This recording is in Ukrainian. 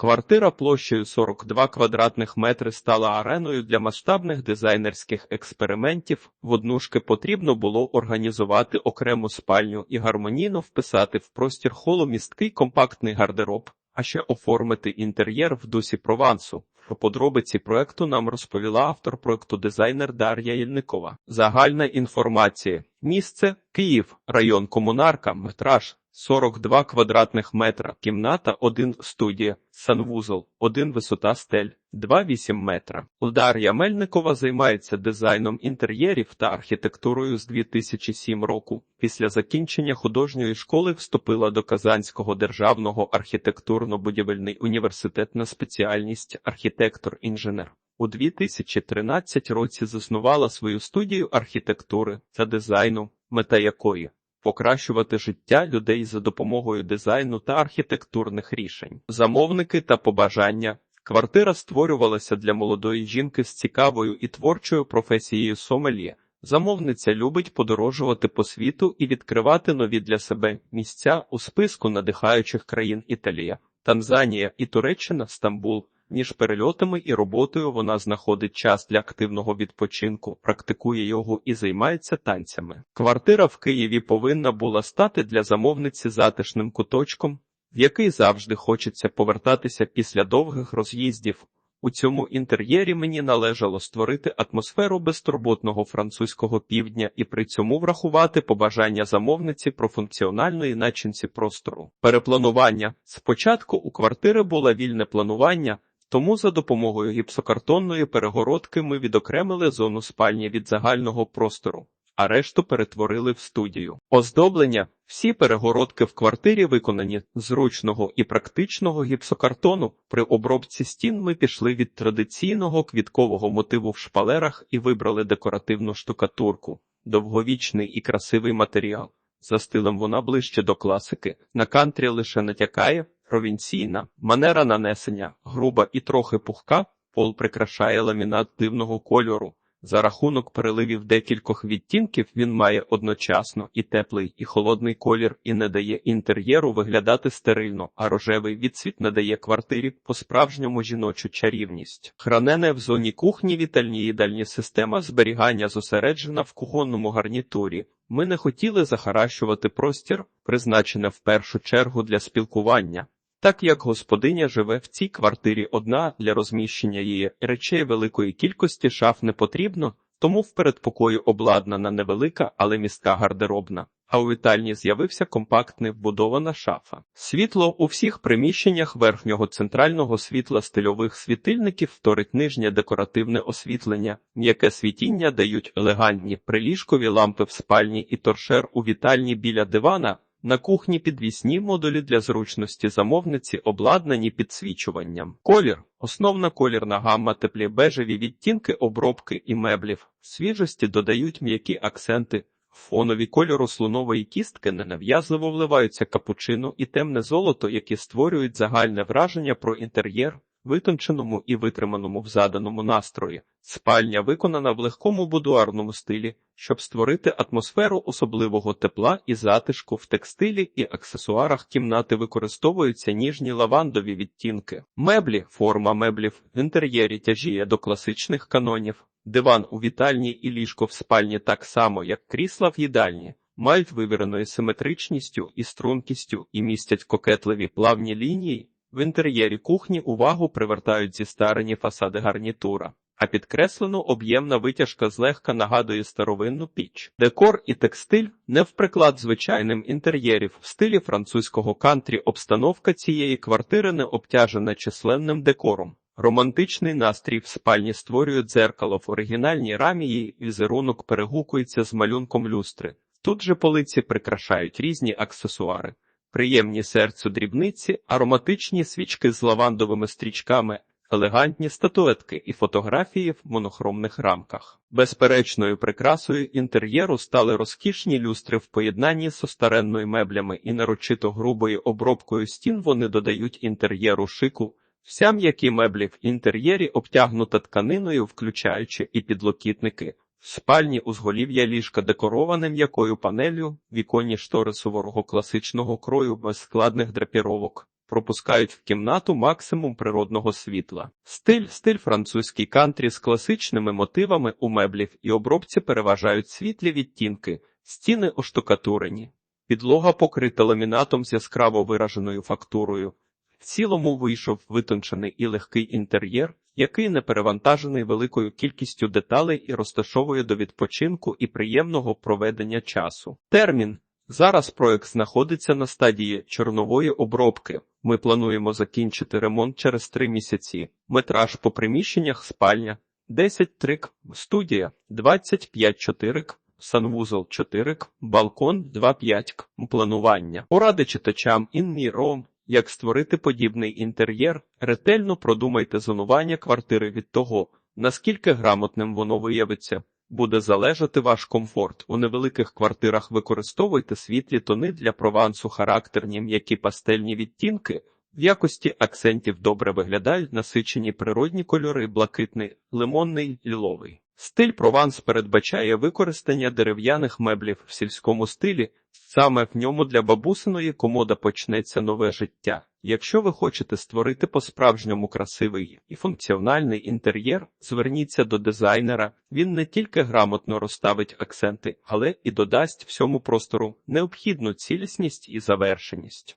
Квартира площею 42 квадратних метри стала ареною для масштабних дизайнерських експериментів. В однушки потрібно було організувати окрему спальню і гармонійно вписати в простір холу місткий компактний гардероб, а ще оформити інтер'єр в дусі Провансу. Про подробиці проекту нам розповіла автор проекту дизайнер Дар'я Єльникова. Загальна інформація. Місце Київ, район Комунарка, метраж 42 квадратних метра, кімната 1 студія, санвузол 1 висота стель 2,8 метра. Дар'я Мельникова займається дизайном інтер'єрів та архітектурою з 2007 року. Після закінчення художньої школи вступила до Казанського державного архітектурно-будівельний університет на спеціальність архітектор-інженер. У 2013 році заснувала свою студію архітектури та дизайну, мета якої покращувати життя людей за допомогою дизайну та архітектурних рішень. Замовники та побажання. Квартира створювалася для молодої жінки з цікавою і творчою професією сомельє. Замовниця любить подорожувати по світу і відкривати нові для себе місця у списку надихаючих країн Італія, Танзанія і Туреччина, Стамбул. Між перельотами і роботою вона знаходить час для активного відпочинку, практикує його і займається танцями. Квартира в Києві повинна була стати для замовниці затишним куточком, в який завжди хочеться повертатися після довгих роз'їздів. У цьому інтер'єрі мені належало створити атмосферу безтурботного французького півдня і при цьому врахувати побажання замовниці про функціональної начинці простору. Перепланування спочатку у квартири було вільне планування. Тому за допомогою гіпсокартонної перегородки ми відокремили зону спальні від загального простору, а решту перетворили в студію. Оздоблення всі перегородки в квартирі виконані з зручного і практичного гіпсокартону. При обробці стін ми пішли від традиційного квіткового мотиву в шпалерах і вибрали декоративну штукатурку, довговічний і красивий матеріал. За стилем вона ближче до класики, на кантрі лише натякає. Провінційна манера нанесення, груба і трохи пухка, пол прикрашає ламінат дивного кольору. За рахунок переливів декількох відтінків він має одночасно і теплий, і холодний колір, і не дає інтер'єру виглядати стерильно, а рожевий відсвіт надає квартирі по-справжньому жіночу чарівність. Хранене в зоні кухні вітальні їдальні система зберігання зосереджена в кухонному гарнітурі. Ми не хотіли захаращувати простір, призначене в першу чергу для спілкування. Так як господиня живе в цій квартирі одна для розміщення її речей великої кількості шаф не потрібно, тому в передпокої обладнана невелика, але містка гардеробна. А у вітальні з'явився компактний вбудована шафа. Світло у всіх приміщеннях верхнього центрального світла стильових світильників вторить нижнє декоративне освітлення, м'яке світіння дають елегантні приліжкові лампи в спальні і торшер у вітальні біля дивана. На кухні підвісні модулі для зручності замовниці обладнані підсвічуванням. Колір основна колірна гамма теплі бежеві відтінки обробки і меблів. Свіжості додають м'які акценти. Фонові кольору слонової кістки ненав'язливо вливаються капучино і темне золото, які створюють загальне враження про інтер'єр, витонченому і витриманому в заданому настрої. Спальня виконана в легкому будуарному стилі, щоб створити атмосферу особливого тепла і затишку в текстилі і аксесуарах кімнати використовуються ніжні лавандові відтінки. Меблі, форма меблів в інтер'єрі тяжіє до класичних канонів. Диван у вітальні і ліжко в спальні так само, як крісла в їдальні, мають вивіреною симетричністю і стрункістю і містять кокетливі плавні лінії. В інтер'єрі кухні увагу привертають зістарені фасади гарнітура, а підкреслено об'ємна витяжка злегка нагадує старовинну піч. Декор і текстиль не в приклад звичайним інтер'єрів в стилі французького кантрі. Обстановка цієї квартири не обтяжена численним декором. Романтичний настрій в спальні створює дзеркало в оригінальній рамі її візерунок перегукується з малюнком люстри. Тут же полиці прикрашають різні аксесуари. Приємні серцю дрібниці, ароматичні свічки з лавандовими стрічками, елегантні статуетки і фотографії в монохромних рамках. Безперечною прикрасою інтер'єру стали розкішні люстри в поєднанні з старенною меблями і нарочито грубою обробкою стін вони додають інтер'єру шику. Вся м'які меблі в інтер'єрі обтягнута тканиною, включаючи і підлокітники. В спальні узголів'я ліжка декороване м'якою панелью, віконні штори суворого класичного крою без складних драпіровок. пропускають в кімнату максимум природного світла. Стиль стиль французький кантрі з класичними мотивами у меблів і обробці переважають світлі відтінки, стіни оштукатурені. Підлога покрита ламінатом з яскраво вираженою фактурою. В цілому вийшов витончений і легкий інтер'єр, який не перевантажений великою кількістю деталей і розташовує до відпочинку і приємного проведення часу. Термін зараз проект знаходиться на стадії чорнової обробки. Ми плануємо закінчити ремонт через три місяці. Метраж по приміщеннях спальня 10 трик, студія 25 чотирик. Санвузол 4 балкон 2-5 планування. Поради читачам інміром, як створити подібний інтер'єр, ретельно продумайте зонування квартири від того, наскільки грамотним воно виявиться. Буде залежати ваш комфорт. У невеликих квартирах використовуйте світлі тони для провансу, характерні м'які пастельні відтінки. В якості акцентів добре виглядають насичені природні кольори блакитний, лимонний, ліловий. Стиль Прованс передбачає використання дерев'яних меблів в сільському стилі. Саме в ньому для бабусиної комода почнеться нове життя. Якщо ви хочете створити по-справжньому красивий і функціональний інтер'єр, зверніться до дизайнера. Він не тільки грамотно розставить акценти, але і додасть всьому простору необхідну цілісність і завершеність.